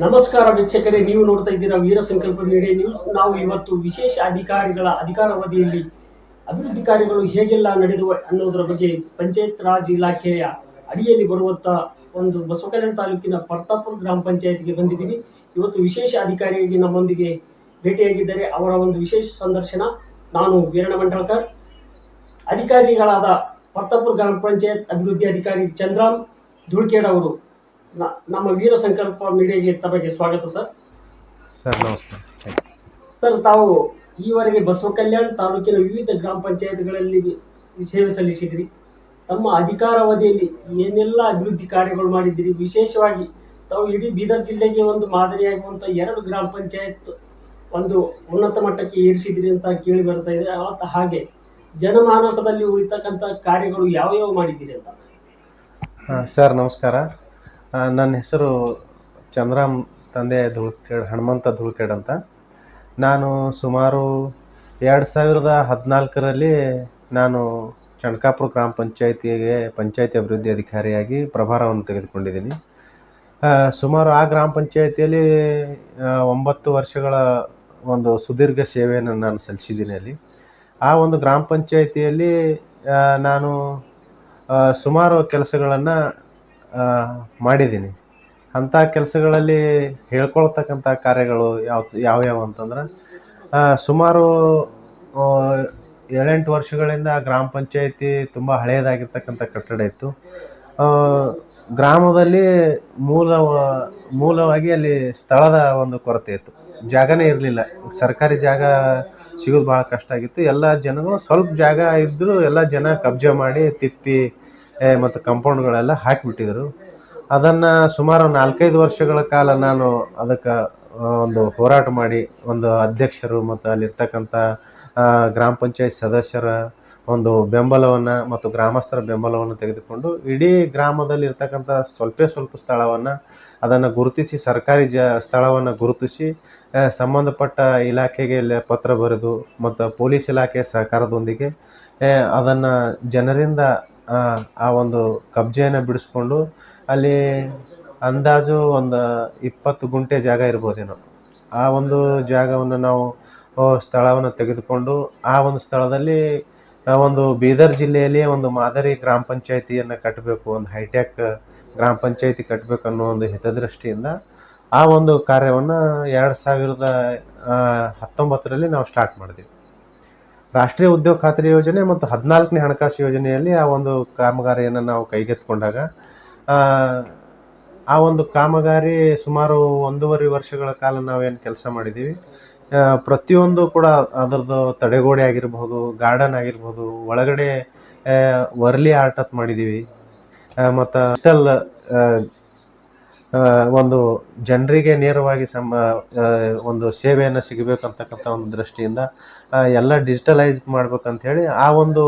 ನಮಸ್ಕಾರ ವೀಕ್ಷಕರೇ, ನೀವು ನೋಡ್ತಾ ಇದ್ದೀರಾ ವೀರ ಸಂಕಲ್ಪ ಮೀಡಿಯಾ ನ್ಯೂಸ್. ನಾವು ಇವತ್ತು ವಿಶೇಷ ಅಧಿಕಾರಿಗಳ ಅಧಿಕಾರಾವಧಿಯಲ್ಲಿ ಅಭಿವೃದ್ಧಿ ಕಾರ್ಯಗಳು ಹೇಗೆಲ್ಲ ನಡೆದುವ ಅನ್ನೋದರ ಬಗ್ಗೆ ಪಂಚಾಯತ್ ರಾಜ್ ಇಲಾಖೆಯ ಅಡಿಯಲ್ಲಿ ಬರುವಂತ ಒಂದು ಬಸವಕಲ್ಯಾಣ ತಾಲೂಕಿನ ಪರ್ತಾಪುರ ಗ್ರಾಮ ಪಂಚಾಯತ್ಗೆ ಬಂದಿದ್ದೀವಿ. ಇವತ್ತು ವಿಶೇಷ ಅಧಿಕಾರಿಯಾಗಿ ನಮ್ಮೊಂದಿಗೆ ಭೇಟಿಯಾಗಿದ್ದಾರೆ. ಅವರ ಒಂದು ವಿಶೇಷ ಸಂದರ್ಶನ ನಾನು ವೀರಣ ಮಂಡಳ್ಕರ್. ಅಧಿಕಾರಿಗಳಾದ ಪರ್ತಾಪುರ ಗ್ರಾಮ ಪಂಚಾಯತ್ ಅಭಿವೃದ್ಧಿ ಅಧಿಕಾರಿ ಚಂದ್ರಾಮ್ ಧುಳ್ಕೇಡ್ ಅವರು. ನಮ್ಮ ವೀರ ಸಂಕಲ್ಪ ಮೀಡಿಯಾಗೆ ತಮಗೆ ಸ್ವಾಗತ ಸರ್. ಸರ್ ನಮಸ್ಕಾರ ಸರ್ ತಾವು ಈವರೆಗೆ ಬಸವ ಕಲ್ಯಾಣ ತಾಲೂಕಿನ ವಿವಿಧ ಗ್ರಾಮ ಪಂಚಾಯತ್ಗಳಲ್ಲಿ ಸೇವೆ ಸಲ್ಲಿಸಿದ್ರಿ. ತಮ್ಮ ಅಧಿಕಾರಾವಧಿಯಲ್ಲಿ ಏನೆಲ್ಲ ಅಭಿವೃದ್ಧಿ ಕಾರ್ಯಗಳು ಮಾಡಿದ್ದೀರಿ ವಿಶೇಷವಾಗಿ ತಾವು ಇಡೀ ಬೀದರ್ ಜಿಲ್ಲೆಗೆ ಒಂದು ಮಾದರಿಯಾಗುವಂಥ ಎರಡು ಗ್ರಾಮ ಪಂಚಾಯತ್ ಒಂದು ಉನ್ನತ ಮಟ್ಟಕ್ಕೆ ಏರಿಸಿದ್ರಿ ಅಂತ ಕೇಳಿ ಬರ್ತಾ ಇದೆ. ಅವತ್ತು ಹಾಗೆ ಜನಮಾನಸದಲ್ಲಿ ಉಳಿತಕ್ಕಂಥ ಕಾರ್ಯಗಳು ಯಾವ ಯಾವ ಮಾಡಿದ್ದೀರಿ ಅಂತ? ಸರ್ ನಮಸ್ಕಾರ. ನನ್ನ ಹೆಸರು ಚಂದ್ರಾಮ್, ತಂದೆ ಧುಳ್ಕೇಡ್, ಹನುಮಂತ ಧುಳ್ಕೇಡ್ ಅಂತ. ನಾನು ಸುಮಾರು ಎರಡು ಸಾವಿರದ ಹದಿನಾಲ್ಕರಲ್ಲಿ ನಾನು ಚಣಕಾಪುರ ಗ್ರಾಮ ಪಂಚಾಯಿತಿಗೆ, ಪಂಚಾಯಿತಿ ಅಭಿವೃದ್ಧಿ ಅಧಿಕಾರಿಯಾಗಿ ಪ್ರಭಾರವನ್ನು ತೆಗೆದುಕೊಂಡಿದ್ದೀನಿ. ಸುಮಾರು ಆ ಗ್ರಾಮ ಪಂಚಾಯಿತಿಯಲ್ಲಿ ಒಂಬತ್ತು ವರ್ಷಗಳ ಒಂದು ಸುದೀರ್ಘ ಸೇವೆಯನ್ನು ನಾನು ಸಲ್ಲಿಸಿದ್ದೀನಿ ಅಲ್ಲಿ. ಆ ಒಂದು ಗ್ರಾಮ ಪಂಚಾಯತಿಯಲ್ಲಿ ನಾನು ಸುಮಾರು ಕೆಲಸಗಳನ್ನು ಮಾಡಿದ್ದೀನಿ. ಅಂಥ ಕೆಲಸಗಳಲ್ಲಿ ಹೇಳ್ಕೊಳ್ತಕ್ಕಂಥ ಕಾರ್ಯಗಳು ಯಾವ್ದು ಯಾವ್ಯಾವ ಅಂತಂದ್ರೆ ಸುಮಾರು ಏಳೆಂಟು ವರ್ಷಗಳಿಂದ ಗ್ರಾಮ ಪಂಚಾಯಿತಿ ತುಂಬ ಹಳೆಯದಾಗಿರ್ತಕ್ಕಂಥ ಕಟ್ಟಡ ಇತ್ತು. ಗ್ರಾಮದಲ್ಲಿ ಮೂಲ, ಮೂಲವಾಗಿ ಅಲ್ಲಿ ಸ್ಥಳದ ಒಂದು ಕೊರತೆ ಇತ್ತು. ಜಾಗನೇ ಇರಲಿಲ್ಲ. ಸರ್ಕಾರಿ ಜಾಗ ಸಿಗೋದು ಭಾಳ ಕಷ್ಟ ಆಗಿತ್ತು. ಎಲ್ಲ ಜನಗಳು ಸ್ವಲ್ಪ ಜಾಗ ಇದ್ದರೂ ಎಲ್ಲ ಜನ ಕಬ್ಜೆ ಮಾಡಿ ತಿಪ್ಪಿ ಮತ್ತು ಕಂಪೌಂಡ್ಗಳೆಲ್ಲ ಹಾಕಿಬಿಟ್ಟಿದ್ರು. ಅದನ್ನು ಸುಮಾರು ನಾಲ್ಕೈದು ವರ್ಷಗಳ ಕಾಲ ನಾನು ಅದಕ್ಕೆ ಒಂದು ಹೋರಾಟ ಮಾಡಿ, ಒಂದು ಅಧ್ಯಕ್ಷರು ಮತ್ತು ಅಲ್ಲಿರ್ತಕ್ಕಂಥ ಗ್ರಾಮ ಪಂಚಾಯತ್ ಸದಸ್ಯರ ಒಂದು ಬೆಂಬಲವನ್ನು ಮತ್ತು ಗ್ರಾಮಸ್ಥರ ಬೆಂಬಲವನ್ನು ತೆಗೆದುಕೊಂಡು ಇಡೀ ಗ್ರಾಮದಲ್ಲಿ ಇರ್ತಕ್ಕಂಥ ಸ್ವಲ್ಪ ಸ್ವಲ್ಪ ಸ್ಥಳವನ್ನು ಅದನ್ನು ಗುರುತಿಸಿ, ಸರ್ಕಾರಿ ಜ, ಸ್ಥಳವನ್ನು ಗುರುತಿಸಿ ಸಂಬಂಧಪಟ್ಟ ಇಲಾಖೆಗೆ ಪತ್ರ ಬರೆದು ಮತ್ತು ಪೊಲೀಸ್ ಇಲಾಖೆ ಸಹಕಾರದೊಂದಿಗೆ ಅದನ್ನು ಜನರಿಂದ ಆ, ಒಂದು ಕಬ್ಜೆಯನ್ನು ಬಿಡಿಸ್ಕೊಂಡು ಅಲ್ಲಿ ಅಂದಾಜು ಒಂದು ಇಪ್ಪತ್ತು ಗುಂಟೆ ಜಾಗ ಇರ್ಬೋದೇನೋ. ಆ ಒಂದು ಜಾಗವನ್ನು ನಾವು ಸ್ಥಳವನ್ನು ತೆಗೆದುಕೊಂಡು ಆ ಒಂದು ಸ್ಥಳದಲ್ಲಿ ಒಂದು ಬೀದರ್ ಜಿಲ್ಲೆಯಲ್ಲಿ ಒಂದು ಮಾದರಿ ಗ್ರಾಮ ಪಂಚಾಯಿತಿಯನ್ನು ಕಟ್ಟಬೇಕು ಒಂದು ಹೈಟೆಕ್ ಗ್ರಾಮ ಪಂಚಾಯಿತಿ ಕಟ್ಟಬೇಕು ಅನ್ನೋ ಒಂದು ಹಿತದೃಷ್ಟಿಯಿಂದ ಆ ಒಂದು ಕಾರ್ಯವನ್ನು ಎರಡು ಸಾವಿರದ ಹತ್ತೊಂಬತ್ತರಲ್ಲಿ ನಾವು ಸ್ಟಾರ್ಟ್ ಮಾಡಿದ್ವಿ. ರಾಷ್ಟ್ರೀಯ ಉದ್ಯೋಗ ಖಾತ್ರಿ ಯೋಜನೆ ಮತ್ತು ಹದಿನಾಲ್ಕನೇ ಹಣಕಾಸು ಯೋಜನೆಯಲ್ಲಿ ಆ ಒಂದು ಕಾಮಗಾರಿಯನ್ನು ನಾವು ಕೈಗೆತ್ತಿಕೊಂಡಾಗ ಆ, ಒಂದು ಕಾಮಗಾರಿ ಸುಮಾರು ಒಂದೂವರೆ ವರ್ಷಗಳ ಕಾಲ ನಾವೇನು ಕೆಲಸ ಮಾಡಿದ್ದೀವಿ. ಪ್ರತಿಯೊಂದು ಕೂಡ ಅದರದ್ದು ತಡೆಗೋಡೆ ಆಗಿರ್ಬೋದು ಗಾರ್ಡನ್ ಆಗಿರ್ಬೋದು ಒಳಗಡೆ ವರ್ಲಿ ಆರ್ಟ್ ಅಂತ ಮಾಡಿದ್ದೀವಿ. ಮತ್ತು ಡಿಜಿಟಲ್ ಒಂದು ಜನರಿಗೆ ನೇರವಾಗಿ ಸಮ ಒಂದು ಸೇವೆಯನ್ನು ಸಿಗಬೇಕು ಅಂತಕ್ಕಂಥ ಒಂದು ದೃಷ್ಟಿಯಿಂದ ಎಲ್ಲ ಡಿಜಿಟಲೈಸ್ ಮಾಡ್ಬೇಕಂತ ಹೇಳಿ ಆ ಒಂದು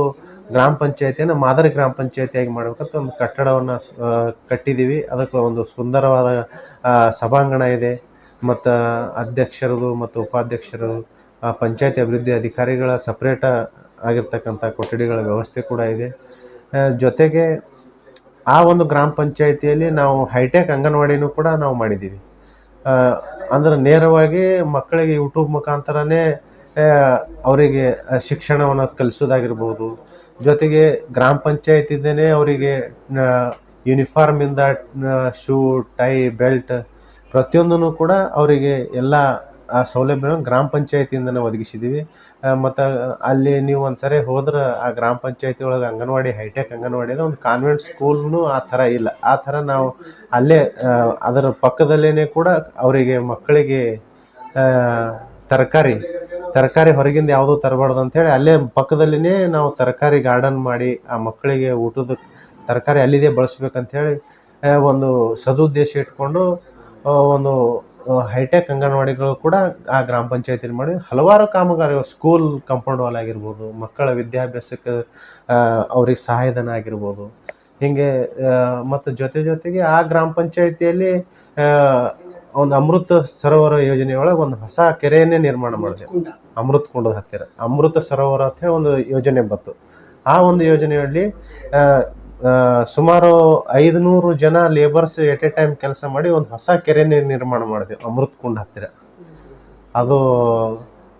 ಗ್ರಾಮ ಪಂಚಾಯತಿಯನ್ನು ಮಾದರಿ ಗ್ರಾಮ ಪಂಚಾಯತಿಯಾಗಿ ಮಾಡ್ಬೇಕಂತ ಒಂದು ಕಟ್ಟಡವನ್ನು ಕಟ್ಟಿದೀವಿ ಅದಕ್ಕೆ ಒಂದು ಸುಂದರವಾದ ಸಭಾಂಗಣ ಇದೆ. ಮತ್ತು ಅಧ್ಯಕ್ಷರದು ಮತ್ತು ಉಪಾಧ್ಯಕ್ಷರು ಪಂಚಾಯತಿ ಅಭಿವೃದ್ಧಿ ಅಧಿಕಾರಿಗಳ ಸಪ್ರೇಟ ಆಗಿರ್ತಕ್ಕಂಥ ಕೊಠಡಿಗಳ ವ್ಯವಸ್ಥೆ ಕೂಡ ಇದೆ. ಜೊತೆಗೆ ಆ ಒಂದು ಗ್ರಾಮ ಪಂಚಾಯಿತಿಯಲ್ಲಿ ನಾವು ಹೈಟೆಕ್ ಅಂಗನವಾಡಿನೂ ಕೂಡ ನಾವು ಮಾಡಿದ್ದೀವಿ. ಅಂದ್ರೆ ನೇರವಾಗಿ ಮಕ್ಕಳಿಗೆ ಯೂಟ್ಯೂಬ್ ಮುಖಾಂತರನೇ ಅವರಿಗೆ ಶಿಕ್ಷಣವನ್ನು ಕಲಿಸೋದಾಗಿರ್ಬೋದು. ಜೊತೆಗೆ ಗ್ರಾಮ ಪಂಚಾಯಿತಿಯಿಂದನೇ ಅವರಿಗೆ ಯೂನಿಫಾರ್ಮಿಂದ ಶೂ ಟೈ ಬೆಲ್ಟ್ ಪ್ರತಿಯೊಂದೂ ಕೂಡ ಅವರಿಗೆ ಎಲ್ಲ ಆ ಸೌಲಭ್ಯವನ್ನು ಗ್ರಾಮ ಪಂಚಾಯತಿಯಿಂದನೇ ಒದಗಿಸಿದ್ದೀವಿ. ಮತ್ತು ಅಲ್ಲಿ ನೀವು ಒಂದು ಸರಿ ಹೋದ್ರೆ ಆ ಗ್ರಾಮ ಪಂಚಾಯತಿ ಒಳಗೆ ಅಂಗನವಾಡಿ, ಹೈಟೆಕ್ ಅಂಗನವಾಡಿ ಇದೆ ಒಂದು ಕಾನ್ವೆಂಟ್ ಸ್ಕೂಲ್ನು ಆ ಥರ ಇಲ್ಲ. ಆ ಥರ ನಾವು ಅಲ್ಲೇ ಅದರ ಪಕ್ಕದಲ್ಲೇ ಕೂಡ ಅವರಿಗೆ ಮಕ್ಕಳಿಗೆ ತರಕಾರಿ ತರಕಾರಿ ಹೊರಗಿಂದ ಯಾವುದೂ ತರಬಾರ್ದು ಅಂಥೇಳಿ ಅಲ್ಲೇ ಪಕ್ಕದಲ್ಲಿನೇ ನಾವು ತರಕಾರಿ ಗಾರ್ಡನ್ ಮಾಡಿ ಆ ಮಕ್ಕಳಿಗೆ ಊಟದ ತರಕಾರಿ ಅಲ್ಲಿದೆ ಬಳಸ್ಬೇಕಂಥೇಳಿ ಒಂದು ಸದುದ್ದೇಶ ಇಟ್ಕೊಂಡು ಒಂದು ಹೈಟೆಕ್ ಅಂಗನವಾಡಿಗಳು ಕೂಡ ಆ ಗ್ರಾಮ ಪಂಚಾಯತಿಯಲ್ಲಿ ಮಾಡಿ ಹಲವಾರು ಕಾಮಗಾರಿಗಳು ಸ್ಕೂಲ್ ಕಾಂಪೌಂಡ್ ವಾಲ್ ಆಗಿರ್ಬೋದು ಮಕ್ಕಳ ವಿದ್ಯಾಭ್ಯಾಸಕ್ಕೆ ಅವ್ರಿಗೆ ಸಹಾಯಧನ ಆಗಿರ್ಬೋದು. ಹಿಂಗೆ ಮತ್ತು ಜೊತೆ ಜೊತೆಗೆ ಆ ಗ್ರಾಮ ಪಂಚಾಯತಿಯಲ್ಲಿ ಒಂದು ಅಮೃತ ಸರೋವರ ಯೋಜನೆಯೊಳಗೆ ಒಂದು ಹೊಸ ಕೆರೆಯನ್ನೇ ನಿರ್ಮಾಣ ಮಾಡಿದೆ. ಅಮೃತ ಕುಂಡದ ಹತ್ತಿರ. ಅಮೃತ ಸರೋವರ ಅಂತ ಹೇಳಿ ಒಂದು ಯೋಜನೆ ಬಂತು. ಆ ಒಂದು ಯೋಜನೆಯಲ್ಲಿ ಸುಮಾರು ಐದುನೂರು ಜನ ಲೇಬರ್ಸ್ ಎಟ್ ಎ ಟೈಮ್ ಕೆಲಸ ಮಾಡಿ ಒಂದು ಹೊಸ ಕೆರೆನೇ ನಿರ್ಮಾಣ ಮಾಡಿದೆ ಅಮೃತ್ ಕುಂಡ್ ಹತ್ತಿರ. ಅದು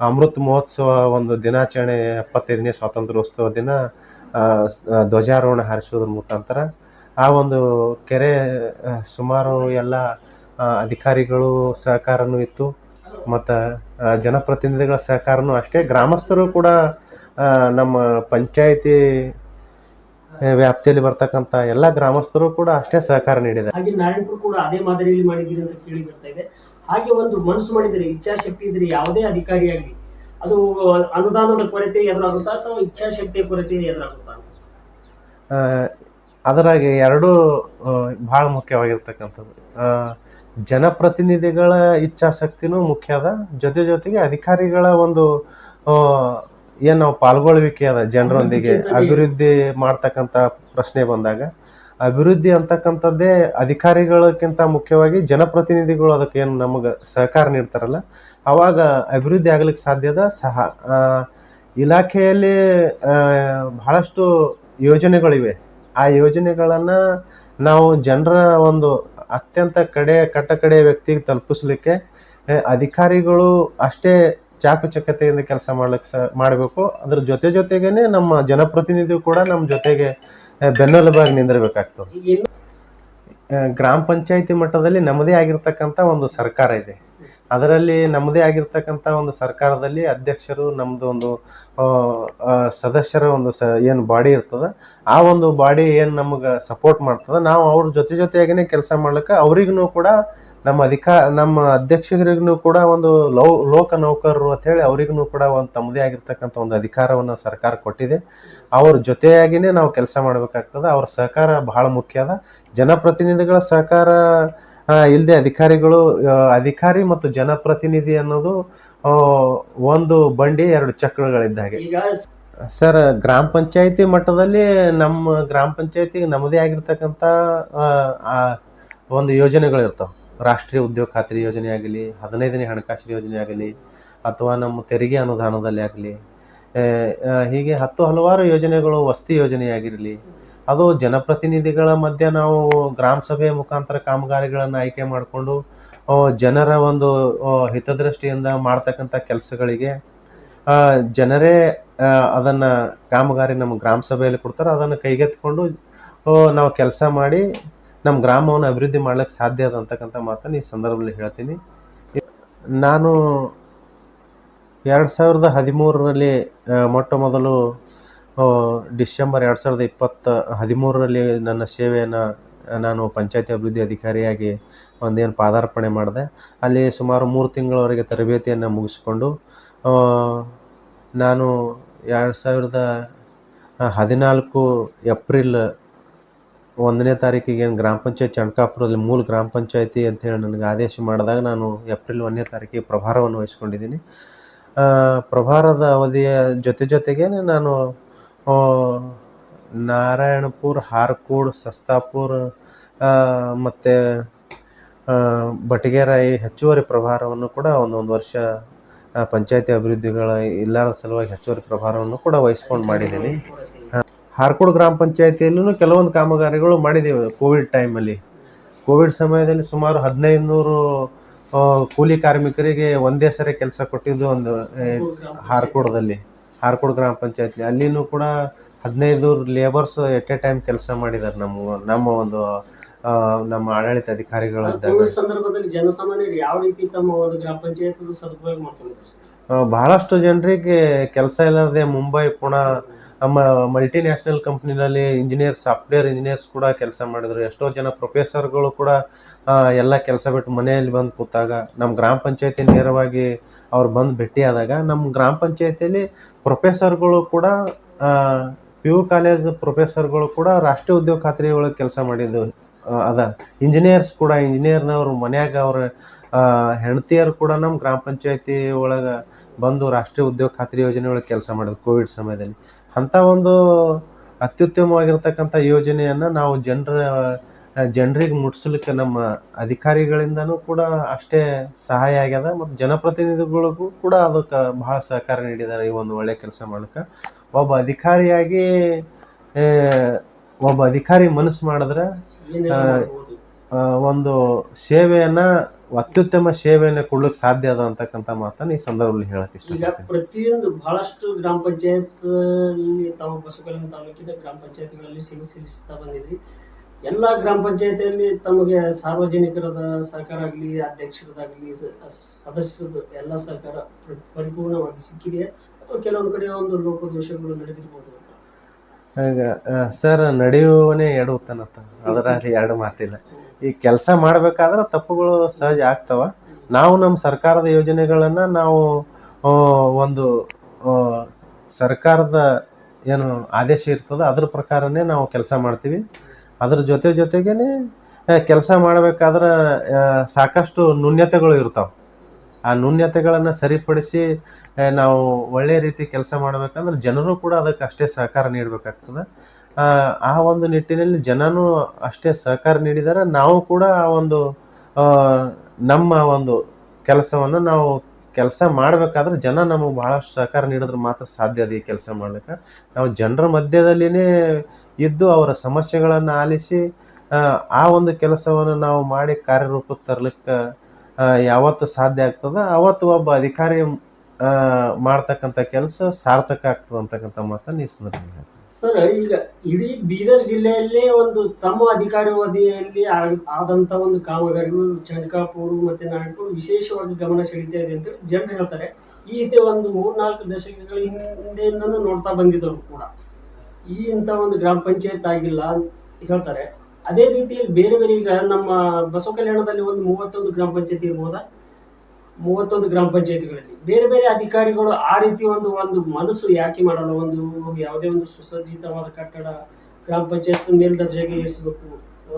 ಅಮೃತ್ ಮಹೋತ್ಸವ ಒಂದು ದಿನಾಚರಣೆ, ಎಪ್ಪತ್ತೈದನೇ ಸ್ವಾತಂತ್ರ್ಯೋತ್ಸವ ದಿನ ಧ್ವಜಾರೋಹಣ ಹಾರಿಸೋದ್ರ ಮುಖಾಂತರ ಆ ಒಂದು ಕೆರೆ ಸುಮಾರು ಎಲ್ಲ ಅಧಿಕಾರಿಗಳು ಸಹಕಾರನೂ ಇತ್ತು. ಮತ್ತು ಜನಪ್ರತಿನಿಧಿಗಳ ಸಹಕಾರನೂ ಅಷ್ಟೇ. ಗ್ರಾಮಸ್ಥರು ಕೂಡ ನಮ್ಮ ಪಂಚಾಯಿತಿ ವ್ಯಾಪ್ತಿಯಲ್ಲಿ ಬರ್ತಕ್ಕಂತ ಎಲ್ಲ ಗ್ರಾಮಸ್ಥರು ಕೂಡ ಅಷ್ಟೇ ಸಹಕಾರ ನೀಡಿದ್ದಾರೆ. ಹಾಗೆ ನಾರಾಯಣಪುರ ಕೂಡ ಅದೇ ಮಾದರಿಯಲ್ಲಿ ಮಾಡಿದ್ದೀರಿ ಅಂತ ಕೇಳಿ ಬರ್ತಾ ಇದೆ. ಹಾಗೆ ಒಂದು ಮನಸ್ಸು ಮಾಡಿದರೆ ಇಚ್ಛಾಶಕ್ತಿ ಇದ್ರೆ ಯಾವುದೇ ಅಧಿಕಾರಿ ಆಗಲಿ ಅದು ಅನುದಾನದ ಕೊರತೆ ಎದುರಾಗುತ್ತಾ ಅಥವಾ ಇಚ್ಛಾಶಕ್ತಿಯ ಕೊರತೆ ಎದುರಾಗುತ್ತಾ ಅದರಾಗಿ ಎರಡೂ ಭಾಳ ಮುಖ್ಯವಾಗಿರ್ತಕ್ಕಂಥದ್ದು. ಜನಪ್ರತಿನಿಧಿಗಳ ಇಚ್ಛಾಶಕ್ತಿನೂ ಮುಖ್ಯ ಅದ. ಜೊತೆ ಜೊತೆಗೆ ಅಧಿಕಾರಿಗಳ ಒಂದು ಏನು ನಾವು ಪಾಲ್ಗೊಳ್ಳುವಿಕೆ ಅದ ಜನರೊಂದಿಗೆ ಅಭಿವೃದ್ಧಿ ಮಾಡ್ತಕ್ಕಂಥ ಪ್ರಶ್ನೆ ಬಂದಾಗ ಅಭಿವೃದ್ಧಿ ಅಂತಕ್ಕಂಥದ್ದೇ ಅಧಿಕಾರಿಗಳಕ್ಕಿಂತ ಮುಖ್ಯವಾಗಿ ಜನಪ್ರತಿನಿಧಿಗಳು ಅದಕ್ಕೆ ಏನು ನಮಗೆ ಸಹಕಾರ ನೀಡ್ತಾರಲ್ಲ ಅವಾಗ ಅಭಿವೃದ್ಧಿ ಆಗ್ಲಿಕ್ಕೆ ಸಾಧ್ಯದ ಸಹ. ಇಲಾಖೆಯಲ್ಲಿ ಬಹಳಷ್ಟು ಯೋಜನೆಗಳಿವೆ. ಆ ಯೋಜನೆಗಳನ್ನು ನಾವು ಜನರ ಒಂದು ಅತ್ಯಂತ ಕಡೆ ಕಟ್ಟ ಕಡೆ ವ್ಯಕ್ತಿಗೆ ತಲುಪಿಸ್ಲಿಕ್ಕೆ ಅಧಿಕಾರಿಗಳು ಅಷ್ಟೇ ಚಾಕಚಕ್ಯತೆಯಿಂದ ಕೆಲಸ ಮಾಡ್ಲಿಕ್ಕೆ ಸ ಮಾಡಬೇಕು. ಅದ್ರ ಜೊತೆ ಜೊತೆಗೇನೆ ನಮ್ಮ ಜನಪ್ರತಿನಿಧಿ ಕೂಡ ನಮ್ಮ ಜೊತೆಗೆ ಬೆನ್ನೆಲುಬಾಗಿ ನಿಂದಿರಬೇಕಾಗ್ತದೆ. ಗ್ರಾಮ ಪಂಚಾಯಿತಿ ಮಟ್ಟದಲ್ಲಿ ನಮ್ಮದೇ ಆಗಿರ್ತಕ್ಕಂಥ ಒಂದು ಸರ್ಕಾರ ಇದೆ. ಅದರಲ್ಲಿ ನಮ್ಮದೇ ಆಗಿರ್ತಕ್ಕಂಥ ಒಂದು ಸರ್ಕಾರದಲ್ಲಿ ಅಧ್ಯಕ್ಷರು ನಮ್ಮದು ಒಂದು ಸದಸ್ಯರ ಒಂದು ಸ ಏನು ಬಾಡಿ ಇರ್ತದೆ. ಆ ಒಂದು ಬಾಡಿ ಏನು ನಮಗೆ ಸಪೋರ್ಟ್ ಮಾಡ್ತದೆ. ನಾವು ಅವ್ರ ಜೊತೆ ಜೊತೆಯಾಗೇ ಕೆಲಸ ಮಾಡ್ಲಿಕ್ಕೆ ಅವ್ರಿಗೂ ಕೂಡ ನಮ್ಮ ಅಧಿಕಾರ ನಮ್ಮ ಅಧ್ಯಕ್ಷರಿಗೂ ಕೂಡ ಒಂದು ಲೋ ಲೋಕ ನೌಕರರು ಅಂತ ಹೇಳಿ ಅವ್ರಿಗೂ ಕೂಡ ಒಂದು ತಮ್ಮದೇ ಆಗಿರ್ತಕ್ಕಂಥ ಒಂದು ಅಧಿಕಾರವನ್ನು ಸರ್ಕಾರ ಕೊಟ್ಟಿದೆ. ಅವ್ರ ಜೊತೆಯಾಗಿನೇ ನಾವು ಕೆಲಸ ಮಾಡಬೇಕಾಗ್ತದೆ. ಅವ್ರ ಸಹಕಾರ ಬಹಳ ಮುಖ್ಯ ಅದ. ಜನಪ್ರತಿನಿಧಿಗಳ ಸಹಕಾರ ಇಲ್ಲದೆ ಅಧಿಕಾರಿಗಳು ಅಧಿಕಾರಿ ಮತ್ತು ಜನಪ್ರತಿನಿಧಿ ಅನ್ನೋದು ಒಂದು ಬಂಡಿ ಎರಡು ಚಕ್ರಗಳಿದ್ದ ಹಾಗೆ. ಸರ್ ಗ್ರಾಮ ಪಂಚಾಯತಿ ಮಟ್ಟದಲ್ಲಿ ನಮ್ಮ ಗ್ರಾಮ ಪಂಚಾಯತಿಗೆ ನಮ್ಮದೇ ಆಗಿರ್ತಕ್ಕಂಥ ಒಂದು ಯೋಜನೆಗಳಿರ್ತಾವೆ. ರಾಷ್ಟ್ರೀಯ ಉದ್ಯೋಗ ಖಾತ್ರಿ ಯೋಜನೆ ಆಗಲಿ, ಹದಿನೈದನೇ ಹಣಕಾಸು ಯೋಜನೆ ಆಗಲಿ, ಅಥವಾ ನಮ್ಮ ತೆರಿಗೆ ಅನುದಾನದಲ್ಲಿ ಆಗಲಿ ಹೀಗೆ ಹತ್ತು ಹಲವಾರು ಯೋಜನೆಗಳು ವಸತಿ ಯೋಜನೆಯಾಗಿರಲಿ, ಅದು ಜನಪ್ರತಿನಿಧಿಗಳ ಮಧ್ಯೆ ನಾವು ಗ್ರಾಮ ಸಭೆ ಮುಖಾಂತರ ಕಾಮಗಾರಿಗಳನ್ನು ಆಯ್ಕೆ ಮಾಡಿಕೊಂಡು ಜನರ ಒಂದು ಹಿತದೃಷ್ಟಿಯಿಂದ ಮಾಡ್ತಕ್ಕಂಥ ಕೆಲಸಗಳಿಗೆ ಜನರೇ ಅದನ್ನು ಕಾಮಗಾರಿ ನಮ್ಮ ಗ್ರಾಮ ಸಭೆಯಲ್ಲಿ ಕೊಡ್ತಾರೆ, ಅದನ್ನು ಕೈಗೆತ್ತಿಕೊಂಡು ನಾವು ಕೆಲಸ ಮಾಡಿ ನಮ್ಮ ಗ್ರಾಮವನ್ನು ಅಭಿವೃದ್ಧಿ ಮಾಡಲಿಕ್ಕೆ ಸಾಧ್ಯ ಅದ ಅಂತಕ್ಕಂಥ ಮಾತನ್ನು ಈ ಸಂದರ್ಭದಲ್ಲಿ ಹೇಳ್ತೀನಿ. ನಾನು ಎರಡು ಸಾವಿರದ ಹದಿಮೂರರಲ್ಲಿ ಮೊಟ್ಟ ಮೊದಲು ಡಿಸೆಂಬರ್ ಎರಡು ಸಾವಿರದ ಇಪ್ಪತ್ತ ಹದಿಮೂರರಲ್ಲಿ ನನ್ನ ಸೇವೆಯನ್ನು, ನಾನು ಪಂಚಾಯತಿ ಅಭಿವೃದ್ಧಿ ಅಧಿಕಾರಿಯಾಗಿ ಒಂದೇನು ಪಾದಾರ್ಪಣೆ ಮಾಡಿದೆ. ಅಲ್ಲಿ ಸುಮಾರು ಮೂರು ತಿಂಗಳವರೆಗೆ ತರಬೇತಿಯನ್ನು ಮುಗಿಸ್ಕೊಂಡು ನಾನು ಎರಡು ಸಾವಿರದ ಹದಿನಾಲ್ಕು ಏಪ್ರಿಲ್ ಒಂದನೇ ತಾರೀಕಿಗೆ ಏನು ಗ್ರಾಮ ಪಂಚಾಯತ್ ಚಣಕಾಪುರದಲ್ಲಿ ಮೂಲ ಗ್ರಾಮ ಪಂಚಾಯತಿ ಅಂತೇಳಿ ನನಗೆ ಆದೇಶ ಮಾಡಿದಾಗ ನಾನು ಏಪ್ರಿಲ್ ಒಂದನೇ ತಾರೀಕಿಗೆ ಪ್ರಭಾರವನ್ನು ವಹಿಸ್ಕೊಂಡಿದ್ದೀನಿ. ಪ್ರಭಾರದ ಅವಧಿಯ ಜೊತೆ ಜೊತೆಗೆ ನಾನು ನಾರಾಯಣಪುರ್, ಹಾರ್ಕೋಡ್, ಸಸ್ತಾಪುರ್ ಮತ್ತು ಬಟಗೇರಾಯಿ ಹೆಚ್ಚುವರಿ ಪ್ರಭಾರವನ್ನು ಕೂಡ ಒಂದೊಂದು ವರ್ಷ ಪಂಚಾಯತಿ ಅಭಿವೃದ್ಧಿಗಳ ಇಲ್ಲಾರದ ಸಲುವಾಗಿ ಹೆಚ್ಚುವರಿ ಪ್ರಭಾರವನ್ನು ಕೂಡ ವಹಿಸ್ಕೊಂಡು ಮಾಡಿದ್ದೀನಿ. ಹಾರ್ಕೋಡ್ ಗ್ರಾಮ ಪಂಚಾಯತಿಯಲ್ಲೂ ಕೆಲವೊಂದು ಕಾಮಗಾರಿಗಳು ಮಾಡಿದ್ದೀವಿ ಕೋವಿಡ್ ಟೈಮಲ್ಲಿ. ಕೋವಿಡ್ ಸಮಯದಲ್ಲಿ ಸುಮಾರು ಹದಿನೈದು ನೂರು ಕೂಲಿ ಕಾರ್ಮಿಕರಿಗೆ ಒಂದೇ ಸರಿ ಕೆಲಸ ಕೊಟ್ಟಿದ್ದು ಒಂದು ಹಾರ್ಕೋಡದಲ್ಲಿ ಹಾರ್ಕೋಡ್ ಗ್ರಾಮ ಪಂಚಾಯತಿ ಅಲ್ಲಿನೂ ಕೂಡ ಹದಿನೈದು ಲೇಬರ್ಸ್ ಎಟ್ ಎ ಟೈಮ್ ಕೆಲಸ ಮಾಡಿದ್ದಾರೆ ನಮ್ಮ ನಮ್ಮ ಒಂದು ನಮ್ಮ ಆಡಳಿತ ಅಧಿಕಾರಿಗಳ ಸಂದರ್ಭದಲ್ಲಿ ಜನಸಾಮಾನ್ಯರು ಯಾವ ರೀತಿ ತಮ್ಮ ಒಂದು ಗ್ರಾಮ ಪಂಚಾಯತ್ ಸದುಪಯೋಗ ಮಾಡ್ಕೊಂಡಿದ್ದಾರೆ? ಬಹಳಷ್ಟು ಜನರಿಗೆ ಕೆಲಸ ಇಲ್ಲದೆ ಮುಂಬೈ ಪುಣೆ ನಮ್ಮ ಮಲ್ಟಿ ನ್ಯಾಷನಲ್ ಕಂಪ್ನಿನಲ್ಲಿ ಇಂಜಿನಿಯರ್ ಸಾಫ್ಟ್ವೇರ್ ಇಂಜಿನಿಯರ್ಸ್ ಕೂಡ ಕೆಲಸ ಮಾಡಿದ್ರು. ಎಷ್ಟೋ ಜನ ಪ್ರೊಫೆಸರ್ಗಳು ಕೂಡ ಎಲ್ಲ ಕೆಲಸ ಬಿಟ್ಟು ಮನೆಯಲ್ಲಿ ಬಂದು ಕೂತಾಗ ನಮ್ಮ ಗ್ರಾಮ ಪಂಚಾಯತಿ ನೇರವಾಗಿ ಅವ್ರು ಬಂದು ಭೇಟಿಯಾದಾಗ ನಮ್ಮ ಗ್ರಾಮ ಪಂಚಾಯತಿಯಲ್ಲಿ ಪ್ರೊಫೆಸರ್ಗಳು ಕೂಡ ಪಿ ಯು ಕಾಲೇಜ್ ಪ್ರೊಫೆಸರ್ಗಳು ಕೂಡ ರಾಷ್ಟ್ರೀಯ ಉದ್ಯೋಗ ಖಾತ್ರಿ ಒಳಗೆ ಕೆಲಸ ಮಾಡಿದ್ದು ಅದ. ಇಂಜಿನಿಯರ್ಸ್ ಕೂಡ ಇಂಜಿನಿಯರ್ನವ್ರು ಮನ್ಯಾಗ ಅವ್ರ ಹೆಂಡತಿಯರು ಕೂಡ ನಮ್ಮ ಗ್ರಾಮ ಪಂಚಾಯತಿ ಒಳಗೆ ಬಂದು ರಾಷ್ಟ್ರೀಯ ಉದ್ಯೋಗ ಖಾತ್ರಿ ಯೋಜನೆ ಒಳಗೆ ಕೆಲಸ ಮಾಡಿದ್ರು, ಕೋವಿಡ್ ಸಮಯದಲ್ಲಿ. ಅಂಥ ಒಂದು ಅತ್ಯುತ್ತಮವಾಗಿರ್ತಕ್ಕಂಥ ಯೋಜನೆಯನ್ನು ನಾವು ಜನರ ಜನರಿಗೆ ಮುಟ್ಸಲಿಕ್ಕೆ ನಮ್ಮ ಅಧಿಕಾರಿಗಳಿಂದನೂ ಕೂಡ ಅಷ್ಟೇ ಸಹಾಯ ಆಗ್ಯದ. ಮತ್ತು ಜನಪ್ರತಿನಿಧಿಗಳಿಗೂ ಕೂಡ ಅದಕ್ಕೆ ಭಾಳ ಸಹಕಾರ ನೀಡಿದ್ದಾರೆ ಈ ಒಂದು ಒಳ್ಳೆಯ ಕೆಲಸ ಮಾಡಕ್ಕೆ ಒಬ್ಬ ಅಧಿಕಾರಿಯಾಗಿ ಒಬ್ಬ ಅಧಿಕಾರಿ ಮನಸ್ಸು ಮಾಡಿದ್ರೆ ಒಂದು ಸೇವೆಯನ್ನ ಅತ್ಯುತ್ತಮ ಸೇವೆಯನ್ನು ಕೊಡ್ಲಿಕ್ಕೆ ಸಾಧ್ಯ ಅದ ಅಂತಕ್ಕಂಥ ಮಾತನ್ನ ಈ ಸಂದರ್ಭದಲ್ಲಿ ಹೇಳಕ್ ಈಗ ಪ್ರತಿಯೊಂದು ಬಹಳಷ್ಟು ಗ್ರಾಮ ಪಂಚಾಯತ್ ತಾವು ಬಸವಕಲ್ಯಾಣ ತಾಲೂಕಿನ ಗ್ರಾಮ ಪಂಚಾಯತ್ಗಳಲ್ಲಿ ಸೇವೆ ಸಲ್ಲಿಸ್ತಾ ಬಂದಿದ್ರಿ ಎಲ್ಲ ಗ್ರಾಮ ಪಂಚಾಯತಿಯಲ್ಲಿ ತಮಗೆ ಸಾರ್ವಜನಿಕರದ ಸಹಕಾರ ಆಗಲಿ ಅಧ್ಯಕ್ಷರದಾಗಲಿ ಸದಸ್ಯರದ್ದು ಎಲ್ಲ ಸಹಕಾರ ಪರಿಪೂರ್ಣವಾಗಿ ಸಿಕ್ಕಿದೆ. ಅಥವಾ ಕೆಲವೊಂದು ಕಡೆ ಒಂದು ಲೋಪದೋಷಗಳು ನಡೆದಿರ್ಬೋದು ಈಗ ಸರ್ ನಡೆಯುವನೇ ಉತ್ತನತ್ತ ಅದರಲ್ಲಿ ಎರಡು ಮಾತಿಲ್ಲ. ಈ ಕೆಲಸ ಮಾಡ್ಬೇಕಾದ್ರೆ ತಪ್ಪುಗಳು ಸಹಜ ಆಗ್ತಾವ. ನಾವು ನಮ್ಮ ಸರ್ಕಾರದ ಯೋಜನೆಗಳನ್ನ ನಾವು ಒಂದು ಸರ್ಕಾರದ ಏನು ಆದೇಶ ಇರ್ತದೆ ಅದ್ರ ಪ್ರಕಾರನೇ ನಾವು ಕೆಲಸ ಮಾಡ್ತೀವಿ. ಅದ್ರ ಜೊತೆ ಜೊತೆಗೇನೆ ಕೆಲಸ ಮಾಡಬೇಕಾದ್ರೆ ಸಾಕಷ್ಟು ನ್ಯೂನ್ಯತೆಗಳು ಇರ್ತಾವೆ. ಆ ನ್ಯೂನ್ಯತೆಗಳನ್ನು ಸರಿಪಡಿಸಿ ನಾವು ಒಳ್ಳೆಯ ರೀತಿ ಕೆಲಸ ಮಾಡಬೇಕಂದ್ರೆ ಜನರು ಕೂಡ ಅದಕ್ಕೆ ಅಷ್ಟೇ ಸಹಕಾರ ನೀಡಬೇಕಾಗ್ತದೆ. ಆ, ಒಂದು ನಿಟ್ಟಿನಲ್ಲಿ ಜನನೂ ಅಷ್ಟೇ ಸಹಕಾರ ನೀಡಿದರೆ ನಾವು ಕೂಡ ಆ ಒಂದು ನಮ್ಮ ಒಂದು ಕೆಲಸವನ್ನು ನಾವು ಕೆಲಸ ಮಾಡಬೇಕಾದ್ರೆ ಜನ ನಮಗೆ ಭಾಳಷ್ಟು ಸಹಕಾರ ನೀಡಿದ್ರೆ ಮಾತ್ರ ಸಾಧ್ಯ ಅದು ಈ ಕೆಲಸ ಮಾಡ್ಲಿಕ್ಕೆ. ನಾವು ಜನರ ಮಧ್ಯದಲ್ಲಿನೇ ಇದ್ದು ಅವರ ಸಮಸ್ಯೆಗಳನ್ನು ಆಲಿಸಿ ಆ, ಒಂದು ಕೆಲಸವನ್ನು ನಾವು ಮಾಡಿ ಕಾರ್ಯರೂಪಕ್ಕೆ ತರ್ಲಿಕ್ಕೆ ಯಾವತ್ತು ಸಾಧ್ಯ ಆಗ್ತದ? ಅವತ್ತು ಒಬ್ಬ ಅಧಿಕಾರಿ ಮಾಡ್ತಕ್ಕಂಥ ಕೆಲಸ ಸಾರ್ಥಕ ಆಗ್ತದೆ ಅಂತಕ್ಕಂಥ ಮಾತನ್ನು ಈ ಸಂದರ್ಭದಲ್ಲಿ. ಸರ್, ಈಗ ಇಡೀ ಬೀದರ್ ಜಿಲ್ಲೆಯಲ್ಲೇ ಒಂದು ತಮ್ಮ ಅಧಿಕಾರಿ ಅವಧಿಯಲ್ಲಿ ಆಗ್- ಆದಂತ ಒಂದು ಕಾಮಗಾರಿಗಳು ಚಂಡ್ಕಾಪುರು ಮತ್ತೆ ನಾಯಕರು ವಿಶೇಷವಾಗಿ ಗಮನ ಸೆಳೀತಾ ಇದೆ ಅಂತ ಜನರು ಹೇಳ್ತಾರೆ. ಈ ರೀತಿ ಒಂದು ಮೂರ್ನಾಲ್ಕು ದಶಕಗಳ ಹಿಂದೆಯಿಂದನೂ ನೋಡ್ತಾ ಬಂದಿದ್ದವರು ಕೂಡ. ಈ ಇಂಥ ಒಂದು ಗ್ರಾಮ ಪಂಚಾಯತ್ ಆಗಿಲ್ಲ ಹೇಳ್ತಾರೆ. ಅದೇ ರೀತಿಯಲ್ಲಿ ಬೇರೆ ಬೇರೆ ಈಗ ನಮ್ಮ ಬಸವ ಕಲ್ಯಾಣದಲ್ಲಿ ಒಂದು ಮೂವತ್ತೊಂದು ಗ್ರಾಮ ಪಂಚಾಯತ್ ಇರ್ಬೋದಾ? ಮೂವತ್ತೊಂದು ಗ್ರಾಮ ಪಂಚಾಯತಿಗಳಲ್ಲಿ. ಬೇರೆ ಬೇರೆ ಅಧಿಕಾರಿಗಳು ಆ ರೀತಿ ಒಂದು ಒಂದು ಮನಸ್ಸು ಯಾಕೆ ಮಾಡಲ್ಲ? ಒಂದು ಯಾವುದೇ ಒಂದು ಸುಸಜ್ಜಿತವಾದ ಕಟ್ಟಡ ಗ್ರಾಮ ಪಂಚಾಯತ್ ಮೇಲ್ದರ್ಜೆಗೆ ಏರಿಸಬೇಕು.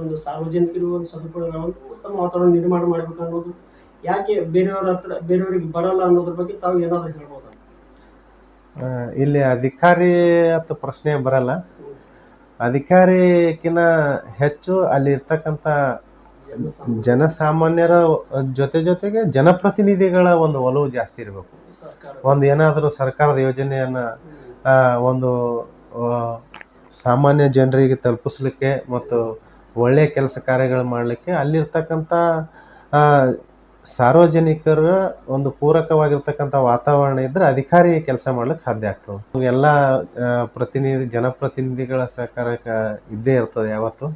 ಒಂದು ಸಾರ್ವಜನಿಕರು ಒಂದು ಸದುಪಯೋಗ ಒಂದು ಉತ್ತಮ ವಾತಾವರಣ ನಿರ್ಮಾಣ ಮಾಡಬೇಕು ಅನ್ನೋದು. ಯಾಕೆ ಬೇರೆಯವರ ಹತ್ರ ಬೇರೆಯವರಿಗೆ ಬರಲ್ಲ ಅನ್ನೋದ್ರ ಬಗ್ಗೆ ತಾವು ಏನಾದರೂ ಹೇಳ್ಬೋದು? ಇಲ್ಲಿ ಅಧಿಕಾರಿ ಅಂತ ಪ್ರಶ್ನೆ ಬರಲ್ಲ. ಅಧಿಕಾರಿಕಿನ್ನ ಹೆಚ್ಚು ಅಲ್ಲಿ ಇರ್ತಕ್ಕಂಥ ಜನಸಾಮಾನ್ಯರ ಜೊತೆ ಜೊತೆಗೆ ಜನಪ್ರತಿನಿಧಿಗಳ ಒಂದು ಒಲವು ಜಾಸ್ತಿ ಇರಬೇಕು. ಒಂದು ಏನಾದರೂ ಸರ್ಕಾರದ ಯೋಜನೆಯನ್ನು ಒಂದು ಸಾಮಾನ್ಯ ಜನರಿಗೆ ತಲುಪಿಸ್ಲಿಕ್ಕೆ ಮತ್ತು ಒಳ್ಳೆಯ ಕೆಲಸ ಕಾರ್ಯಗಳು ಮಾಡಲಿಕ್ಕೆ ಅಲ್ಲಿರ್ತಕ್ಕಂಥ ಸಾರ್ವಜನಿಕರ ಒಂದು ಪೂರಕವಾಗಿರ್ತಕ್ಕಂಥ ವಾತಾವರಣ ಇದ್ದರೆ ಅಧಿಕಾರಿ ಕೆಲಸ ಮಾಡ್ಲಿಕ್ಕೆ ಸಾಧ್ಯ ಆಗ್ತದೆ. ಎಲ್ಲ ಪ್ರತಿನಿಧಿ, ಜನಪ್ರತಿನಿಧಿಗಳ ಸಹಕಾರ ಇದ್ದೇ ಇರ್ತದೆ ಯಾವತ್ತು.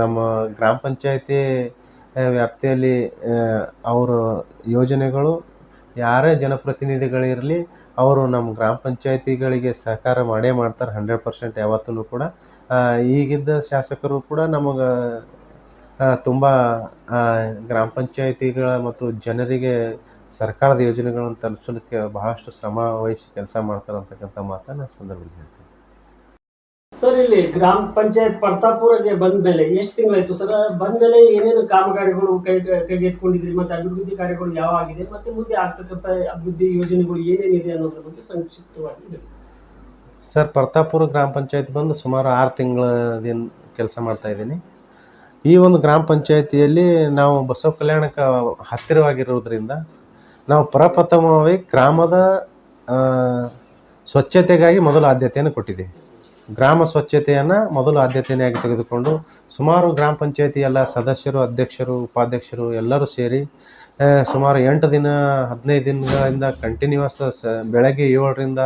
ನಮ್ಮ ಗ್ರಾಮ ಪಂಚಾಯಿತಿ ವ್ಯಾಪ್ತಿಯಲ್ಲಿ ಅವರು ಯೋಜನೆಗಳು ಯಾರೇ ಜನಪ್ರತಿನಿಧಿಗಳಿರಲಿ, ಅವರು ನಮ್ಮ ಗ್ರಾಮ ಪಂಚಾಯಿತಿಗಳಿಗೆ ಸಹಕಾರ ಮಾಡೇ ಮಾಡ್ತಾರೆ ಹಂಡ್ರೆಡ್ ಪರ್ಸೆಂಟ್ ಯಾವತ್ತೂ ಕೂಡ. ಈಗಿದ್ದ ಶಾಸಕರು ಕೂಡ ನಮಗೆ ತುಂಬ ಗ್ರಾಮ ಪಂಚಾಯಿತಿಗಳ ಮತ್ತು ಜನರಿಗೆ ಸರ್ಕಾರದ ಯೋಜನೆಗಳನ್ನು ತಲುಪಿಸಲಿಕ್ಕೆ ಬಹಳಷ್ಟು ಶ್ರಮ ವಹಿಸಿ ಕೆಲಸ ಮಾಡ್ತಾರೆ ಅಂತಕ್ಕಂಥ ಮಾತನ್ನು ಸಂದರ್ಭದಲ್ಲಿ ಹೇಳ್ತೀನಿ. ಸರ್ ಇಲ್ಲಿ ಗ್ರಾಮ ಪಂಚಾಯತ್ ಪರ್ತಾಪುರಗೆ ಬಂದ ಮೇಲೆ ಎಷ್ಟು ತಿಂಗಳಾಯ್ತು ಸರ್ ಬಂದ ಮೇಲೆ ಏನೇನು ಕಾಮಗಾರಿಗಳು ಕೈ ಕೈಗೆತ್ಕೊಂಡಿದ್ರಿ ಮತ್ತೆ ಅಭಿವೃದ್ಧಿ ಕಾರ್ಯಗಳು ಯಾವ ಆಗಿದೆ? ಮತ್ತೆ ಮುಂದೆ ಆಗ್ತಕ್ಕಂಥ ಅಭಿವೃದ್ಧಿ ಯೋಜನೆಗಳು ಏನೇನಿದೆ ಅನ್ನೋದ್ರ ಬಗ್ಗೆ ಸಂಕ್ಷಿಪ್ತವಾಗಿ ಸರ್ ಪರ್ತಾಪುರ ಗ್ರಾಮ ಪಂಚಾಯತ್ ಬಂದು ಸುಮಾರು ಆರು ತಿಂಗಳ ಕೆಲಸ ಮಾಡ್ತಾ ಇದ್ದೀನಿ. ಈ ಒಂದು ಗ್ರಾಮ ಪಂಚಾಯತಿಯಲ್ಲಿ ನಾವು ಬಸವ ಕಲ್ಯಾಣಕ್ಕೆ ಹತ್ತಿರವಾಗಿರೋದ್ರಿಂದ ನಾವು ಪ್ರಪ್ರಥಮವಾಗಿ ಗ್ರಾಮದ ಸ್ವಚ್ಛತೆಗಾಗಿ ಮೊದಲು ಆದ್ಯತೆಯನ್ನು ಕೊಟ್ಟಿದ್ದೀವಿ. ಗ್ರಾಮ ಸ್ವಚ್ಛತೆಯನ್ನು ಮೊದಲು ಆದ್ಯತೆಯಾಗಿ ತೆಗೆದುಕೊಂಡು ಸುಮಾರು ಗ್ರಾಮ ಪಂಚಾಯತಿ ಎಲ್ಲ ಸದಸ್ಯರು, ಅಧ್ಯಕ್ಷರು, ಉಪಾಧ್ಯಕ್ಷರು ಎಲ್ಲರೂ ಸೇರಿ ಸುಮಾರು ಎಂಟು ದಿನ, ಹದಿನೈದು ದಿನಗಳಿಂದ ಕಂಟಿನ್ಯೂಸ್ ಸ, ಬೆಳಗ್ಗೆ ಏಳರಿಂದ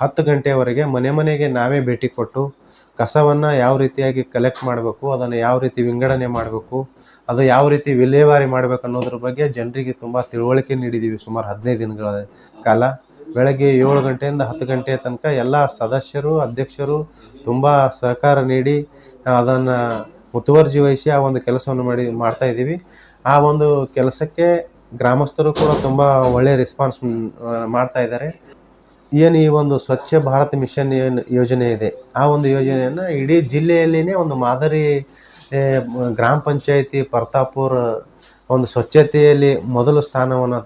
ಹತ್ತು ಗಂಟೆವರೆಗೆ ಮನೆ ಮನೆಗೆ ನಾವೇ ಭೇಟಿ ಕೊಟ್ಟು ಕಸವನ್ನು ಯಾವ ರೀತಿಯಾಗಿ ಕಲೆಕ್ಟ್ ಮಾಡಬೇಕು, ಅದನ್ನು ಯಾವ ರೀತಿ ವಿಂಗಡಣೆ ಮಾಡಬೇಕು, ಅದು ಯಾವ ರೀತಿ ವಿಲೇವಾರಿ ಮಾಡಬೇಕು ಅನ್ನೋದ್ರ ಬಗ್ಗೆ ಜನರಿಗೆ ತುಂಬ ತಿಳುವಳಿಕೆ ನೀಡಿದ್ದೀವಿ ಸುಮಾರು ಹದಿನೈದು ದಿನಗಳ ಕಾಲ. ಬೆಳಗ್ಗೆ ಏಳು ಗಂಟೆಯಿಂದ ಹತ್ತು ಗಂಟೆ ತನಕ ಎಲ್ಲ ಸದಸ್ಯರು, ಅಧ್ಯಕ್ಷರು ತುಂಬ ಸಹಕಾರ ನೀಡಿ, ಅದನ್ನು ಮುತುವರ್ಜಿ ವಹಿಸಿ ಆ ಒಂದು ಕೆಲಸವನ್ನು ಮಾಡಿ, ಮಾಡ್ತಾ ಇದ್ದೀವಿ ಆ ಒಂದು ಕೆಲಸಕ್ಕೆ ಗ್ರಾಮಸ್ಥರು ಕೂಡ ತುಂಬ ಒಳ್ಳೆಯ ರೆಸ್ಪಾನ್ಸ್ ಮಾಡ್ತಾ ಇದ್ದಾರೆ ಏನು ಈ ಒಂದು ಸ್ವಚ್ಛ ಭಾರತ್ ಮಿಷನ್ ಏನು ಯೋಜನೆ ಇದೆ ಆ ಒಂದು ಯೋಜನೆಯನ್ನು ಇಡೀ ಜಿಲ್ಲೆಯಲ್ಲಿನೇ ಒಂದು ಮಾದರಿ ಗ್ರಾಮ ಪಂಚಾಯತಿ ಪರ್ತಾಪುರ ಒಂದು ಸ್ವಚ್ಛತೆಯಲ್ಲಿ ಮೊದಲು ಸ್ಥಾನವನ್ನು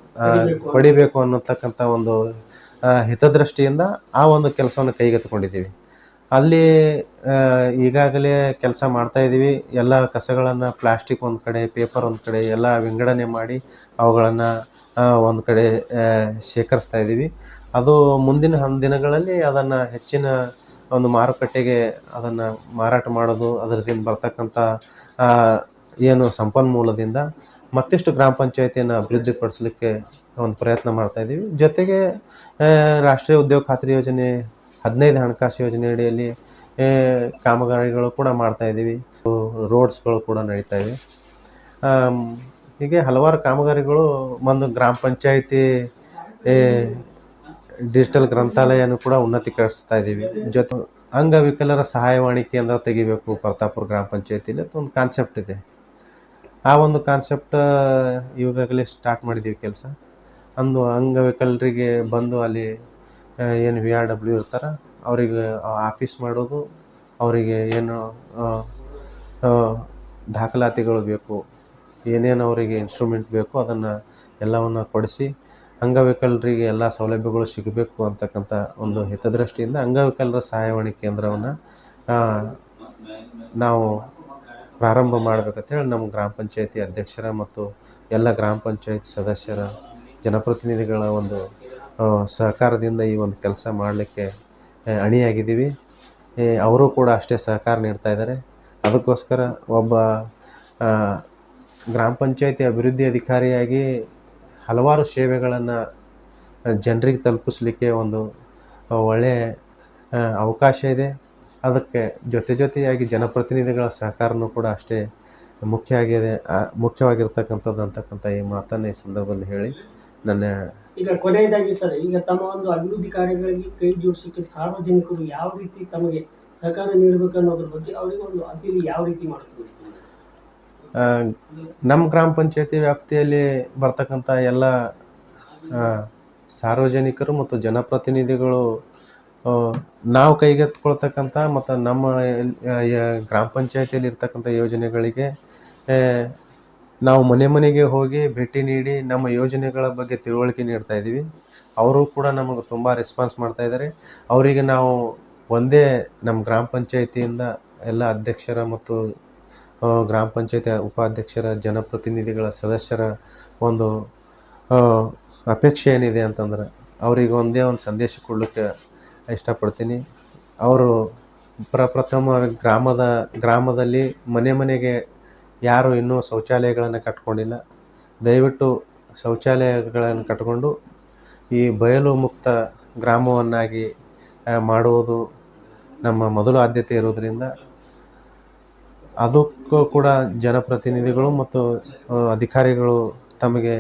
ಪಡಿಬೇಕು. ಅನ್ನತಕ್ಕಂಥ ಒಂದು ಹಿತದೃಷ್ಟಿಯಿಂದ ಆ ಒಂದು ಕೆಲಸವನ್ನು ಕೈಗೆತ್ತಿಕೊಂಡಿದ್ದೀವಿ. ಅಲ್ಲಿ ಈಗಾಗಲೇ ಕೆಲಸ ಮಾಡ್ತಾ ಇದ್ದೀವಿ. ಎಲ್ಲ ಕಸಗಳನ್ನು ಪ್ಲಾಸ್ಟಿಕ್ ಒಂದು ಕಡೆ, ಪೇಪರ್ ಒಂದು ಕಡೆ ಎಲ್ಲ ವಿಂಗಡಣೆ ಮಾಡಿ ಅವುಗಳನ್ನು ಒಂದು ಕಡೆ ಶೇಖರಿಸ್ತಾ ಇದ್ದೀವಿ. ಅದು ಮುಂದಿನ ದಿನಗಳಲ್ಲಿ ಅದನ್ನು ಹೆಚ್ಚಿನ ಒಂದು ಮಾರುಕಟ್ಟೆಗೆ ಅದನ್ನು ಮಾರಾಟ ಮಾಡೋದು, ಅದರದಿಂದ ಬರ್ತಕ್ಕಂಥ ಏನು ಸಂಪನ್ಮೂಲದಿಂದ ಮತ್ತಿಷ್ಟು ಗ್ರಾಮ ಪಂಚಾಯತಿಯನ್ನು ಅಭಿವೃದ್ಧಿಪಡಿಸಲಿಕ್ಕೆ ಒಂದು ಪ್ರಯತ್ನ ಮಾಡ್ತಾ ಇದ್ದೀವಿ. ಜೊತೆಗೆ ರಾಷ್ಟ್ರೀಯ ಉದ್ಯೋಗ ಖಾತ್ರಿ ಯೋಜನೆ, ಹದಿನೈದು ಹಣಕಾಸು ಯೋಜನೆ ಅಡಿಯಲ್ಲಿ ಕಾಮಗಾರಿಗಳು ಕೂಡ ಮಾಡ್ತಾ ಇದ್ದೀವಿ. ರೋಡ್ಸ್ಗಳು ಕೂಡ ನಡೀತಾ ಇವೆ. ಹೀಗೆ ಹಲವಾರು ಕಾಮಗಾರಿಗಳು, ಒಂದು ಗ್ರಾಮ ಪಂಚಾಯಿತಿ ಡಿಜಿಟಲ್ ಗ್ರಂಥಾಲಯನೂ ಕೂಡ ಉನ್ನತೀಕರಿಸ್ತಾ ಇದ್ದೀವಿ. ಜೊತೆ ಅಂಗವಿಕಲರ ಸಹಾಯವಾಣಿ ಕೇಂದ್ರ ತೆಗಿಬೇಕು ಪ್ರತಾಪುರ ಗ್ರಾಮ ಪಂಚಾಯತಿಲಿ ಅಂತ ಒಂದು ಕಾನ್ಸೆಪ್ಟ್ ಇದೆ. ಆ ಒಂದು ಕಾನ್ಸೆಪ್ಟ್ ಇವಾಗಲೇ ಸ್ಟಾರ್ಟ್ ಮಾಡಿದ್ದೀವಿ ಕೆಲಸ. ಅಂದು ಅಂಗವಿಕಲರಿಗೆ ಬಂದು ಅಲ್ಲಿ ಏನು ವಿ ಆರ್ ಡಬ್ಲ್ಯೂ ಇರ್ತಾರೆ, ಅವರಿಗೆ ಆಫೀಸ್ ಮಾಡೋದು, ಅವರಿಗೆ ಏನು ದಾಖಲಾತಿಗಳು ಬೇಕು, ಏನೇನು ಅವರಿಗೆ ಇನ್ಸ್ಟ್ರುಮೆಂಟ್ ಬೇಕು ಅದನ್ನು ಎಲ್ಲವನ್ನು ಕೊಡಿಸಿ ಅಂಗವಿಕಲರಿಗೆ ಎಲ್ಲ ಸೌಲಭ್ಯಗಳು ಸಿಗಬೇಕು ಅಂತಕ್ಕಂಥ ಒಂದು ಹಿತದೃಷ್ಟಿಯಿಂದ ಅಂಗವಿಕಲರ ಸಹಾಯವಾಣಿ ಕೇಂದ್ರವನ್ನು ನಾವು ಪ್ರಾರಂಭ ಮಾಡಬೇಕಂತೇಳಿ ನಮ್ಮ ಗ್ರಾಮ ಪಂಚಾಯತಿ ಅಧ್ಯಕ್ಷರ ಮತ್ತು ಎಲ್ಲ ಗ್ರಾಮ ಪಂಚಾಯತ್ ಸದಸ್ಯರ ಜನಪ್ರತಿನಿಧಿಗಳ ಒಂದು ಸಹಕಾರದಿಂದ ಈ ಒಂದು ಕೆಲಸ ಮಾಡಲಿಕ್ಕೆ ಅಣಿಯಾಗಿದ್ದೀವಿ. ಅವರು ಕೂಡ ಅಷ್ಟೇ ಸಹಕಾರ ನೀಡ್ತಾ ಇದ್ದಾರೆ. ಅದಕ್ಕೋಸ್ಕರ ಒಬ್ಬ ಗ್ರಾಮ ಪಂಚಾಯತಿ ಅಭಿವೃದ್ಧಿ ಅಧಿಕಾರಿಯಾಗಿ ಹಲವಾರು ಸೇವೆಗಳನ್ನು ಜನರಿಗೆ ತಲುಪಿಸ್ಲಿಕ್ಕೆ ಒಂದು ಒಳ್ಳೆಯ ಅವಕಾಶ ಇದೆ. ಅದಕ್ಕೆ ಜೊತೆ ಜೊತೆಯಾಗಿ ಜನಪ್ರತಿನಿಧಿಗಳ ಸಹಕಾರನೂ ಕೂಡ ಅಷ್ಟೇ ಮುಖ್ಯ ಆಗಿದೆ ಮುಖ್ಯವಾಗಿರ್ತಕ್ಕಂಥದ್ದು ಅಂತಕ್ಕಂಥ ಈ ಮಾತನ್ನು ಈ ಸಂದರ್ಭದಲ್ಲಿ ಹೇಳಿ. ನನ್ನ ಈಗ ಕೊನೆಯದಾಗಿ ಸರ್ ಈಗ ತಮ್ಮ ಒಂದು ಅಭಿವೃದ್ಧಿ ಕಾರ್ಯಗಳಿಗೆ ಕೈ ಜೋಡಿಸಲಿಕ್ಕೆ ಸಾರ್ವಜನಿಕರು ಯಾವ ರೀತಿ ತಮಗೆ ಸಹಕಾರ ನೀಡಬೇಕು ಅನ್ನೋದ್ರ ಬಗ್ಗೆ ಅವರಿಗೆ ಒಂದು ಅಪೀಲ್ ಯಾವ ರೀತಿ ಮಾಡಬೇಕು ನಮ್ಮ ಗ್ರಾಮ ಪಂಚಾಯತಿ ವ್ಯಾಪ್ತಿಯಲ್ಲಿ ಬರ್ತಕ್ಕಂಥ ಎಲ್ಲ ಸಾರ್ವಜನಿಕರು ಮತ್ತು ಜನಪ್ರತಿನಿಧಿಗಳು ನಾವು ಕೈಗೆತ್ಕೊಳ್ತಕ್ಕಂಥ ಮತ್ತು ನಮ್ಮ ಗ್ರಾಮ ಪಂಚಾಯತಿಯಲ್ಲಿ ಇರ್ತಕ್ಕಂಥ ಯೋಜನೆಗಳಿಗೆ ನಾವು ಮನೆ ಮನೆಗೆ ಹೋಗಿ ಭೇಟಿ ನೀಡಿ ನಮ್ಮ ಯೋಜನೆಗಳ ಬಗ್ಗೆ ತಿಳುವಳಿಕೆ ನೀಡ್ತಾ ಇದ್ದೀವಿ. ಅವರು ಕೂಡ ನಮಗೆ ತುಂಬ ರೆಸ್ಪಾನ್ಸ್ ಮಾಡ್ತಾ ಇದ್ದಾರೆ. ಅವರಿಗೆ ನಾವು ಒಂದೇ ನಮ್ಮ ಗ್ರಾಮ ಪಂಚಾಯಿತಿಯಿಂದ ಎಲ್ಲ ಅಧ್ಯಕ್ಷರ ಮತ್ತು ಗ್ರಾಮ ಪಂಚಾಯತಿ ಉಪಾಧ್ಯಕ್ಷರ ಜನಪ್ರತಿನಿಧಿಗಳ ಸದಸ್ಯರ ಒಂದು ಅಪೇಕ್ಷೆ ಏನಿದೆ ಅಂತಂದ್ರೆ ಅವರಿಗೆ ಒಂದೇ ಒಂದು ಸಂದೇಶ ಕೊಡಲಿಕ್ಕೆ ಇಷ್ಟಪಡ್ತೀನಿ. ಅವರು ಪ್ರಪ್ರಥಮ ಗ್ರಾಮದ, ಗ್ರಾಮದಲ್ಲಿ ಮನೆ ಮನೆಗೆ ಯಾರು ಇನ್ನೂ ಶೌಚಾಲಯಗಳನ್ನು ಕಟ್ಟಿಕೊಂಡಿಲ್ಲ ದಯವಿಟ್ಟು ಶೌಚಾಲಯಗಳನ್ನು ಕಟ್ಟಿಕೊಂಡು ಈ ಬಯಲು ಮುಕ್ತ ಗ್ರಾಮವನ್ನಾಗಿ ಮಾಡುವುದು ನಮ್ಮ ಮೊದಲು ಆದ್ಯತೆ ಇರೋದರಿಂದ ಅದಕ್ಕೂ ಕೂಡ ಜನಪ್ರತಿನಿಧಿಗಳು ಮತ್ತು ಅಧಿಕಾರಿಗಳು ತಮಗೆ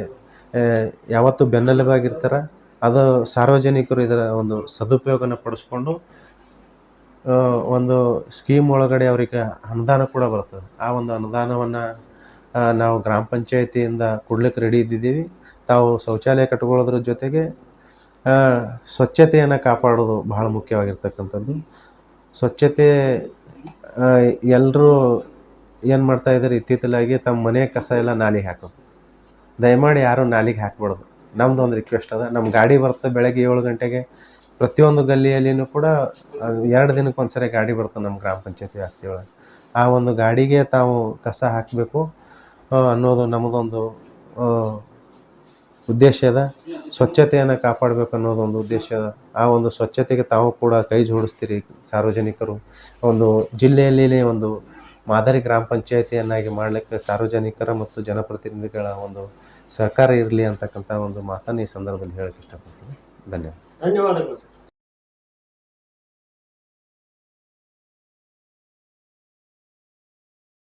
ಯಾವತ್ತೂ ಬೆನ್ನೆಲುಬಾಗಿರ್ತಾರೆ. ಅದು ಸಾರ್ವಜನಿಕರು ಇದರ ಒಂದು ಸದುಪಯೋಗನ ಪಡಿಸ್ಕೊಂಡು ಒಂದು ಸ್ಕೀಮ್ ಒಳಗಡೆ ಅವರಿಗೆ ಅನುದಾನ ಕೂಡ ಬರ್ತದೆ ಆ ಒಂದು ಅನುದಾನವನ್ನು ನಾವು ಗ್ರಾಮ ಪಂಚಾಯತಿಯಿಂದ ಕೊಡ್ಲಿಕ್ಕೆ ರೆಡಿ ಇದ್ದಿದ್ದೀವಿ. ತಾವು ಶೌಚಾಲಯ ಕಟ್ಕೊಳ್ಳೋದ್ರ ಜೊತೆಗೆ ಸ್ವಚ್ಛತೆಯನ್ನು ಕಾಪಾಡೋದು ಬಹಳ ಮುಖ್ಯವಾಗಿರ್ತಕ್ಕಂಥದ್ದು. ಸ್ವಚ್ಛತೆ ಎಲ್ಲರೂ ಏನು ಮಾಡ್ತಾ ಇದ್ದಾರೆ ಇತ್ತೀಚಲಾಗಿ ತಮ್ಮ ಮನೆ ಕಸ ಎಲ್ಲ ನಾಲಿಗೆ ಹಾಕೋದು. ದಯಮಾಡಿ ಯಾರು ನಾಲಿಗೆ ಹಾಕ್ಬಾರ್ದು. ನಮ್ದು ಒಂದು ರಿಕ್ವೆಸ್ಟ್ ಅದ. ನಮ್ಮ ಗಾಡಿ ಬರ್ತದೆ ಬೆಳಗ್ಗೆ ಏಳು ಗಂಟೆಗೆ. ಪ್ರತಿಯೊಂದು ಗಲ್ಲಿಯಲ್ಲಿನೂ ಕೂಡ ಎರಡು ದಿನಕ್ಕೆ ಒಂದ್ಸರಿ ಗಾಡಿ ಬರ್ತದೆ ನಮ್ಮ ಗ್ರಾಮ ಪಂಚಾಯತಿ ವ್ಯಾಪ್ತಿಯೊಳಗೆ. ಆ ಒಂದು ಗಾಡಿಗೆ ತಾವು ಕಸ ಹಾಕಬೇಕು ಅನ್ನೋದು ನಮ್ಮದೊಂದು ಉದ್ದೇಶ ಅದ ಸ್ವಚ್ಛತೆಯನ್ನು ಕಾಪಾಡಬೇಕು ಅನ್ನೋದು ಒಂದು ಉದ್ದೇಶ ಅದ ಆ ಒಂದು ಸ್ವಚ್ಛತೆಗೆ ತಾವು ಕೂಡ ಕೈ ಜೋಡಿಸ್ತೀರಿ ಸಾರ್ವಜನಿಕರು. ಒಂದು ಜಿಲ್ಲೆಯಲ್ಲಿ ಒಂದು ಮಾದರಿ ಗ್ರಾಮ ಪಂಚಾಯತಿಯನ್ನಾಗಿ ಮಾಡಲಿಕ್ಕೆ ಸಾರ್ವಜನಿಕರ ಮತ್ತು ಜನಪ್ರತಿನಿಧಿಗಳ ಒಂದು ಸಹಕಾರ ಇರಲಿ ಅಂತಕ್ಕಂಥ ಒಂದು ಮಾತನ್ನು ಈ ಸಂದರ್ಭದಲ್ಲಿ ಹೇಳಕ್ಕೆ ಇಷ್ಟಪಡ್ತೀನಿ. ಧನ್ಯವಾದ. ಧನ್ಯವಾದಗಳು ಸರ್